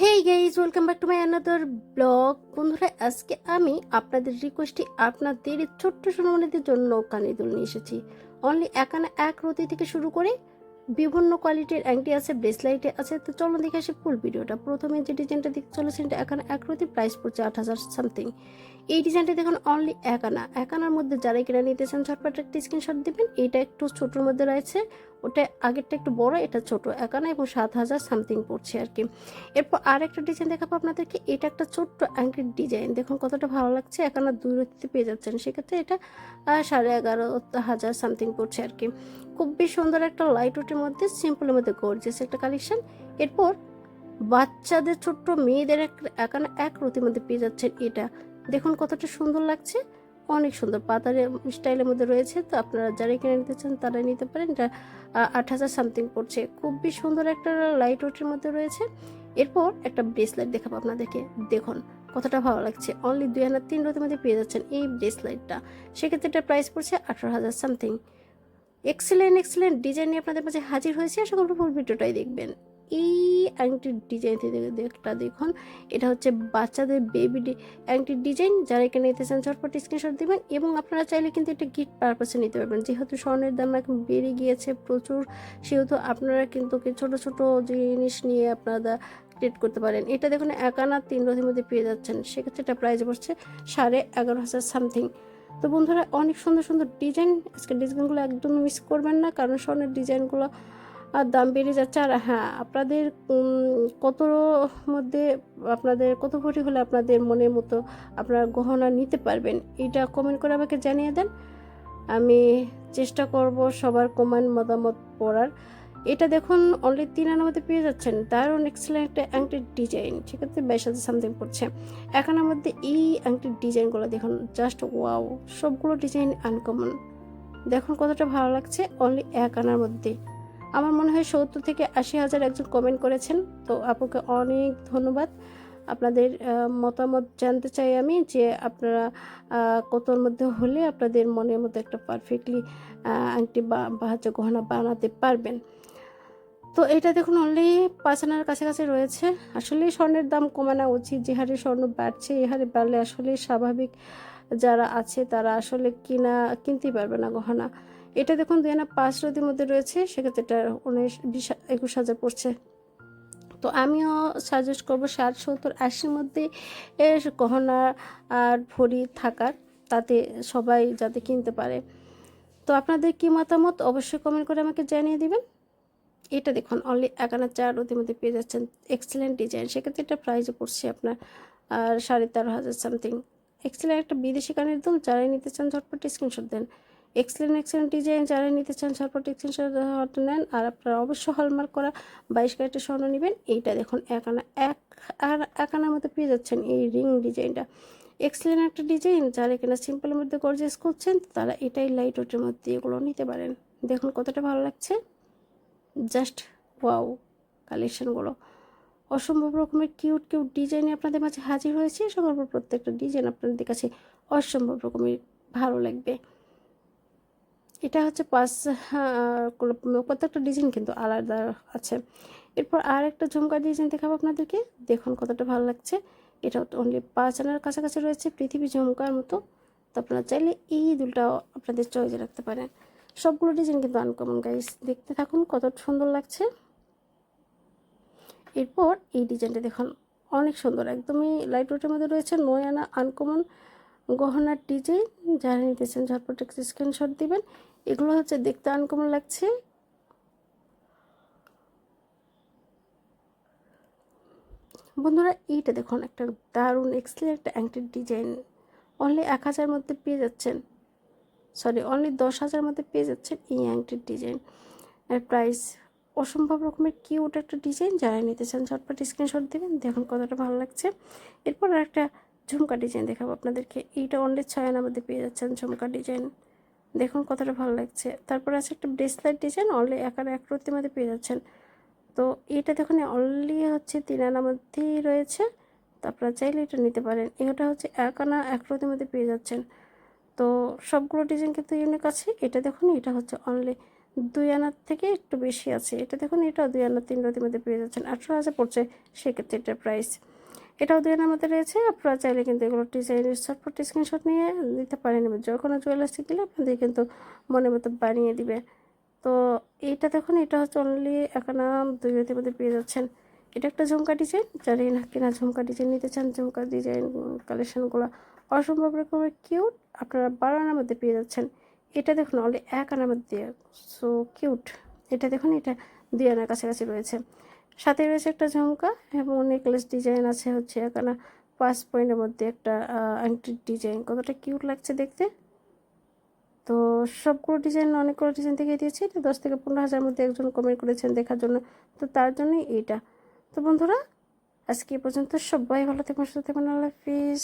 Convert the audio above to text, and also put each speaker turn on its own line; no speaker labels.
Hey guys welcome back to my another blog বন্ধুরা, আজকে আমি আপনাদের রিকোয়েস্টে আপনাদের ছোট্ট সোনামণিদের জন্য কানে দুল নিয়ে এসেছি। অনলি একানা এক রতি থেকে শুরু করে বিভিন্ন কোয়ালিটির অ্যাংটি আছে ব্রেসলাইটে আছে। তো চলো দেখে আসি ফুল ভিডিওটা প্রথমে যে ডিজাইনটা দেখতে চলেছেন এটা এক রতি প্রাইস পড়ছে আট হাজার সামথিং এই ডিজাইনটা দেখুন অনলি এক আনা এক আনার মধ্যে যারাই কিনা নিতে চান, ঝটপট একটা স্ক্রিনশট দিবেন। এটা একটু ছোটোর মধ্যে রয়েছে। ওটা আগেরটা একটু বড়, এটা ছোট। এক আনা এবং সাত হাজার সামথিং পড়ছে আর কি। এরপর আর একটা ডিজাইন দেখাবো আপনাদেরকে। এটা একটা ছোট্ট অ্যাঙ্কির ডিজাইন দেখুন কতটা ভালো লাগছে। এক আনা দুই রতিতে পেয়ে যাচ্ছেন। সেক্ষেত্রে এটা সাড়ে এগারো হাজার সামথিং পড়ছে আর কি। খুব বেশ সুন্দর একটা লাইট ওটের মধ্যে সিম্পলের মধ্যে গর্জিয়াস একটা কালেকশন এরপর বাচ্চাদের ছোট্ট মেয়েদের এক একানা এক রতির মধ্যে পেয়ে যাচ্ছেন এটা। দেখুন কতটা সুন্দর লাগছে। অনেক সুন্দর। পাতার স্টাইলের মধ্যে রয়েছে। তো আপনারা যারা কিনে নিতে চান, তারা নিতে পারেন। এটা আট হাজার সামথিং পড়ছে। খুবই সুন্দর একটা লাইট ওয়েটের মধ্যে রয়েছে। এরপর একটা ব্রেসলাইট দেখাবো আপনাদেরকে। দেখুন কতটা ভালো লাগছে। অনলি দুই হাজার তিন রোদের মধ্যে পেয়ে যাচ্ছেন এই ব্রেসলাইটটা সেক্ষেত্রে এটা প্রাইস পড়ছে আঠারো হাজার সামথিং এক্সেলেন্ট এক্সেলেন্ট ডিজাইন নিয়ে আপনাদের মাঝে হাজির হয়েছে। আশা করব ভিডিওটাই দেখবেন। এই আংটির ডিজাইন একটা দেখুন। এটা হচ্ছে বাচ্চাদের বেবি আংটির ডিজাইন যারা এখানে নিতে চান, ঝটপট স্ক্রিনশট দিবেন এবং আপনারা চাইলে কিন্তু এটা গিফট পারপাসে নিতে পারবেন। যেহেতু স্বর্ণের দাম এখন বেড়ে গিয়েছে প্রচুর, সেহেতু আপনারা কিন্তু ছোট ছোট জিনিস নিয়ে আপনারা ক্রিয়েট করতে পারেন। এটা দেখুন, এক আনা তিন রথের মধ্যে পেয়ে যাচ্ছেন। সেক্ষেত্রে এটা প্রাইস পড়ছে সাড়ে এগারো হাজার সামথিং তো বন্ধুরা, অনেক সুন্দর সুন্দর ডিজাইন আজকে ডিজাইনগুলো একদম মিস করবেন না, কারণ স্বর্ণের ডিজাইনগুলো আর দাম বেড়ে যাচ্ছে। আর হ্যাঁ আপনাদের কত মধ্যে আপনাদের, কত ভরি হলে আপনাদের মনের মতো আপনারা গহনা নিতে পারবেন, এটা কমেন্ট করে আমাকে জানিয়ে দেন। আমি চেষ্টা করব সবার কমেন্ট মতামত পড়ার। এটা দেখুন অনলি তিন আনার মধ্যে পেয়ে যাচ্ছেন। দারুণ এক্সেলেন্ট একটা আংটির ডিজাইন সেক্ষেত্রে বাইশ হাজার সামথিং পড়ছে। এখানের মধ্যে এই আংটির ডিজাইনগুলো দেখুন জাস্ট ওয়াও সবগুলো ডিজাইন আনকমন দেখুন কতটা ভালো লাগছে অনলি এক আনার মধ্যে। আমার মনে হয় সত্তর থেকে আশি হাজার একজন কমেন্ট করেছেন। তো আপুকে অনেক ধন্যবাদ। আপনাদের মতামত জানতে চাই আমি যে আপনারা কতর মধ্যে হলে আপনাদের মনের মধ্যে একটা পারফেক্টলি আংটি বা বা গহনা বানাতে পারবেন। তো এটা দেখুন অনলি পাঁচ আনার কাছাকাছি রয়েছে। আসলে স্বর্ণের দাম কমানো উচিত। যে হারে স্বর্ণ বাড়ছে, এ হারে বাড়লে আসলে স্বাভাবিক যারা আছে তারা আসলে কিনা, কিনতেই পারবে না গহনা। এটা দেখুন, দুই আনা পাঁচ রতির মধ্যে রয়েছে, সেক্ষেত্রে এটা উনিশ, বিশ, একুশ হাজার পড়ছে। তো আমিও সাজেস্ট করব ষাট, সত্তর, আশির মধ্যে গহনা আর ভরি থাকার, তাতে সবাই যাতে কিনতে পারে। তো আপনাদের কি মতামত অবশ্যই কমেন্ট করে আমাকে জানিয়ে দিবেন। এটা দেখুন অনলি এক একানা চার রতির মধ্যে পেয়ে যাচ্ছেন এক্সেলেন্ট ডিজাইন সেক্ষেত্রে এটা প্রাইসও পড়ছে আপনার, আর সাড়ে তেরো হাজার সামথিং এক্সেলেন্ট একটা বিদেশি কানের দুল, যারাই নিতে চান, ঝটপট স্ক্রিনশট দেন। এক্সেলেন্ট এক্সেলেন্ট ডিজাইন যারা নিতে চান ঝটপট স্ক্রিনশট নেন, আর আপনারা অবশ্যই হলমার্ক করা বাইশ ক্যারেটের স্বর্ণ নেবেন। এইটা দেখুন এক আনা এক, আর এক আনার মধ্যে পেয়ে যাচ্ছেন এই রিং ডিজাইনটা। এক্সেলেন্ট একটা ডিজাইন, যারা এখানে সিম্পলের মধ্যে গর্জেস করছেন তারা এটাই লাইট ওটের মধ্যে এগুলো নিতে পারেন। দেখুন কতটা ভালো লাগছে। জাস্ট ওয়াও কালেকশানগুলো অসম্ভব রকমের কিউট কিউট ডিজাইনে আপনাদের মাঝে হাজির হয়েছে। সকল প্রত্যেকটা ডিজাইন আপনাদের কাছে অসম্ভব রকমের ভালো লাগবে। এটা হচ্ছে পাঁচ প্রত্যেকটা ডিজাইন কিন্তু আলাদা আছে। এরপর আর একটা ঝুমকা ডিজাইন দেখাবো আপনাদেরকে। দেখুন কতটা ভালো লাগছে। এটা অনলি পাঁচ আনার কাছাকাছি রয়েছে পৃথিবী ঝুমকার মতো। তো আপনারা চাইলে এই দুলটাও আপনাদের চয়েসে রাখতে পারেন। সবগুলো ডিজাইন কিন্তু আনকমন গাইস দেখতে থাকুন কত সুন্দর লাগছে। এরপর এই ডিজাইনটা দেখুন, অনেক সুন্দর। একদমই লাইট ওয়েটের মধ্যে রয়েছে, নয় আনা আনকমন গহনার ডিজাইন, যারা নিতে চান ঝটপট একটা স্ক্রিনশট দিবেন। এগুলো হচ্ছে দেখতে আনকমন লাগছে। বন্ধুরা, এইটা দেখুন, একটা দারুণ এক্সেলেন্ট একটা অ্যাংটির ডিজাইন অনলি এক হাজার মধ্যে পেয়ে যাচ্ছেন। সরি অনলি দশ হাজার মধ্যে পেয়ে যাচ্ছেন এই অ্যাংটির ডিজাইন এর প্রাইস অসম্ভব রকমের কিউট একটা ডিজাইন যারা নিতে চান ঝটপট স্ক্রিনশট দেবেন। দেখুন কতটা ভালো লাগছে। এরপর একটা ঝুমকা ডিজাইন দেখাবো আপনাদেরকে। এইটা অনলি ছয় আনার মধ্যে পেয়ে যাচ্ছেন ঝুমকা ডিজাইন দেখুন কতটা ভালো লাগছে। তারপর আছে একটা ব্রেসলেট ডিজাইন অনলি এক আর এক রতির মধ্যে পেয়ে যাচ্ছেন। তো এটা দেখুন অনলি হচ্ছে তিন আনার মধ্যেই রয়েছে। তো আপনারা চাইলে এটা নিতে পারেন। এটা হচ্ছে এক আনা এক রতির মধ্যে পেয়ে যাচ্ছেন। তো সবগুলো ডিজাইন কিন্তু ইউনিক আছে। এটা দেখুন, এটা হচ্ছে অনলি দুই আনার থেকে একটু বেশি আছে। এটা দেখুন, এটা দুই আনার তিন রতির মধ্যে পেয়ে যাচ্ছেন। আঠেরো হাজার পড়ছে সেক্ষেত্রে এটার প্রাইস এটাও দুই মধ্যে রয়েছে। আপনারা চাইলে কিন্তু এগুলো ডিজাইনের শর্টফট স্ক্রিনশট নিয়ে দিতে পারেন এবং যখন জুয়েলার্সে গেলে আপনাদের কিন্তু মনের মতো বানিয়ে দিবে। তো এইটা দেখুন, এটা হচ্ছে অনলি একানা দুই রতির মধ্যে পেয়ে যাচ্ছেন। এটা একটা ঝুমকা ডিজাইন যারা না কিনা ঝুমকা ডিজাইন নিতে চান, ঝুমকা ডিজাইন কালেকশনগুলো অসম্ভব রকমের কিউট আপনারা বারো আনার মধ্যে পেয়ে যাচ্ছেন। এটা দেখুন অনলি এক আনার মধ্যে। সো কিউট এটা দেখুন, এটা দুই আনার কাছাকাছি রয়েছে। সাথে রয়েছে একটা ঝুমকা এবং নেকলেস ডিজাইন আছে হচ্ছে এখানে পাঁচ পয়েন্টের মধ্যে একটা আংটির ডিজাইন। কতটা কিউট লাগছে দেখতে। তো সবগুলো ডিজাইন, অনেকগুলো ডিজাইন দেখিয়ে দিয়েছি। তো দশ থেকে পনেরো হাজার মধ্যে একজন কমেন্ট করেছেন দেখার জন্য। তো তার জন্যই এইটা। তো বন্ধুরা, আজকে এ পর্যন্ত সবাই ভালো থাকবেন, সুস্থ থাকবেন। আল্লাহ হাফিজ।